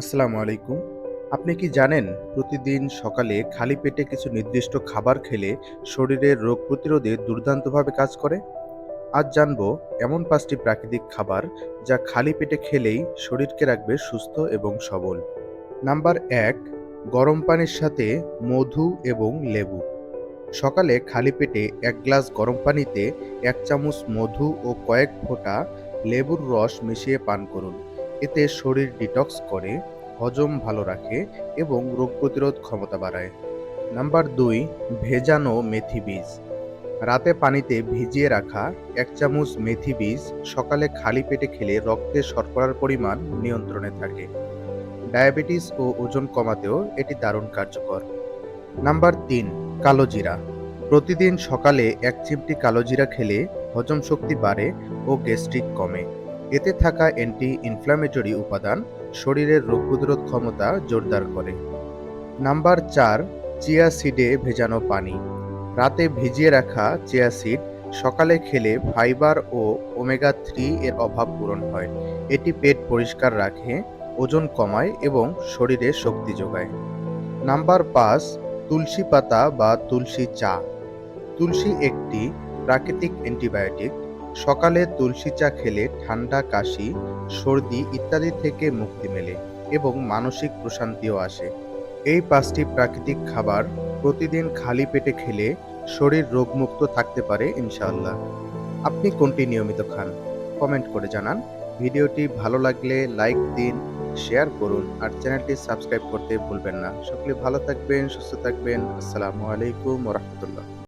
আসসালামু আলাইকুম। আপনি কি জানেন প্রতিদিন সকালে খালি পেটে কিছু নির্দিষ্ট খাবার খেলে শরীরের রোগ প্রতিরোধে দুর্দান্তভাবে কাজ করে? আজ জানব এমন পাঁচটি প্রাকৃতিক খাবার যা খালি পেটে খেলেই শরীরকে রাখবে সুস্থ এবং সবল। নাম্বার এক, গরম পানির সাথে মধু এবং লেবু। সকালে খালি পেটে এক গ্লাস গরম পানিতে এক চামচ মধু ও কয়েক ফোঁটা লেবুর রস মিশিয়ে পান করুন। এতে শরীর ডিটক্স করে, হজম ভালো রাখে এবং রোগ প্রতিরোধ ক্ষমতা বাড়ায়। নাম্বার দুই, ভেজানো মেথি বীজ। রাতে পানিতে ভিজিয়ে রাখা এক চামচ মেথি বীজ সকালে খালি পেটে খেলে রক্তে শর্করার পরিমাণ নিয়ন্ত্রণে থাকে। ডায়াবেটিস ও ওজন কমাতেও এটি দারুণ কার্যকর। নাম্বার তিন, কালো জিরা। প্রতিদিন সকালে এক চিমটি কালো জিরা খেলে হজম শক্তি বাড়ে ও গ্যাস্ট্রিক কমে। এতে থাকা অ্যান্টি ইনফ্ল্যামেটরি উপাদান শরীরের রোগ প্রতিরোধ ক্ষমতা জোরদার করে। নাম্বার চার, চিয়া সিডে ভেজানো পানি। রাতে ভিজিয়ে রাখা চিয়া সিড সকালে খেলে ফাইবার ও ওমেগা থ্রি এর অভাব পূরণ হয়। এটি পেট পরিষ্কার রাখে, ওজন কমায় এবং শরীরে শক্তি যোগায়। নাম্বার পাঁচ, তুলসী পাতা বা তুলসী চা। তুলসী একটি প্রাকৃতিক অ্যান্টিবায়োটিক সকালে তুলসী চা খেলে ঠান্ডা, কাশি, সর্দি ইত্যাদি থেকে মুক্তি মেলে এবং মানসিক প্রশান্তিও আসে। এই পাঁচটি প্রাকৃতিক খাবার প্রতিদিন খালি পেটে খেলে শরীর রোগমুক্ত থাকতে পারে ইনশাআল্লাহ। আপনি কোনটি নিয়মিত খান? কমেন্ট করে জানান। ভিডিওটি ভালো লাগলে লাইক দিন, শেয়ার করুন আর চ্যানেলটি সাবস্ক্রাইব করতে ভুলবেন না। সকলে ভালো থাকবেন, সুস্থ থাকবেন। আসসালামু আলাইকুম রহমতুল্লাহ।